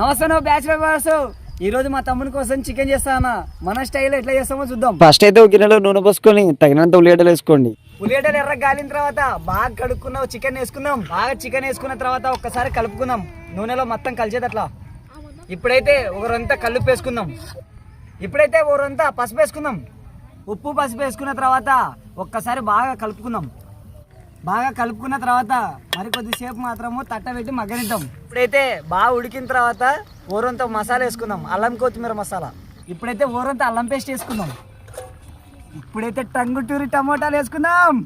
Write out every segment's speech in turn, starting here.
నమస్తే bachelor boss ఈ రోజు మా తమ్ముని కోసం చికెన్ చేస్తానా మన స్టైల్ ఎట్లా చేస్తామో చూద్దాం. ఫస్ట్ అయితే ఒక గిన్నెలో నూనె పోసుకొని తగినంత ఉల్లిగడ్డలు వేసుకోండి. ఉల్లిగడ్డలు ఎర్ర గాలిన తర్వాత బాగా కడుక్కున్నాం చికెన్ వేసుకుందాం బాగా చికెన్ వేసుకున్న తర్వాత ఒక్కసారి కలుపుకుందాం. నూనెలో మొత్తం కలిసేటట్లా ఇప్పుడైతే ఒకరంతా కలుపు వేసుకుందాం. ఇప్పుడైతే ఒకరంతా పసుపు వేసుకుందాం. ఉప్పు పసుపు వేసుకున్న తర్వాత ఒక్కసారి బాగా కలుపుకుందాం. బాగా కలుపుకున్న తర్వాత మరి కొద్దిసేపు మాత్రము తట్ట పెట్టి మగ్గనిద్దాం. ఇప్పుడైతే బాగా ఉడికిన తర్వాత ఊరంతా మసాలా వేసుకుందాం. అల్లం కొత్తిమీర మసాలా. ఇప్పుడైతే ఊరంతా అల్లం పేస్ట్ వేసుకుందాం. ఇప్పుడైతే టంగుటూరి టమాటాలు వేసుకుందాం.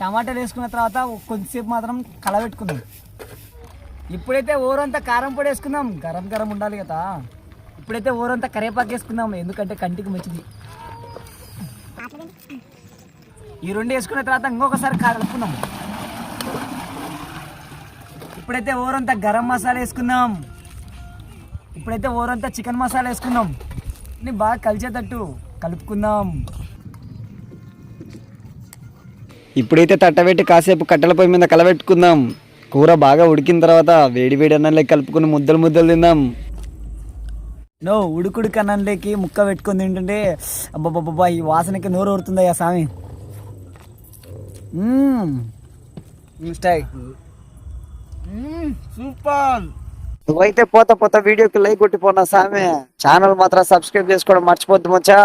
టమాటాలు వేసుకున్న తర్వాత కొద్దిసేపు మాత్రం కలబెట్టుకుందాం. ఇప్పుడైతే ఊరంతా కారం పొడి వేసుకుందాం. గరం గరం ఉండాలి కదా. ఇప్పుడైతే ఊరంతా కరివేపాకు వేసుకుందాం. ఎందుకంటే కంటికి మంచిది. ఈ రెండు వేసుకున్న తర్వాత ఇంకొకసారి కలుపుకుందాం ఇప్పుడైతే ఊరంతా గరం మసాలా వేసుకుందాం. ఇప్పుడైతే ఊరంతా చికెన్ మసాలా వేసుకుందాం. ఇన్ని బాగా కలిసేటట్టు కలుపుకుందాం. ఇప్పుడైతే తట్టబెట్టి కాసేపు కట్టెల పొయ్యి మీద కలబెట్టుకుందాం. కూర బాగా ఉడికిన తర్వాత వేడి వేడి అన్నంలో కలుపుకొని ముద్దలు ముద్దలు తిందాం. నో ఉడుకుడు కన్నంలోకి ముక్క పెట్టుకొని తింటుంటే అబ్బాబ్బాబ్బా ఈ వాసనకి నోరు ఊరుతుందయ్యా స్వామి. మ్మ్. స్టై సూపర్. నువ్వైతే పోత పోత వీడియోకి లైక్ కొట్టిపోనా సామె. ఛానల్ మాత్రం సబ్స్క్రైబ్ చేసుకోవడం మర్చిపోద్దు మచ్చా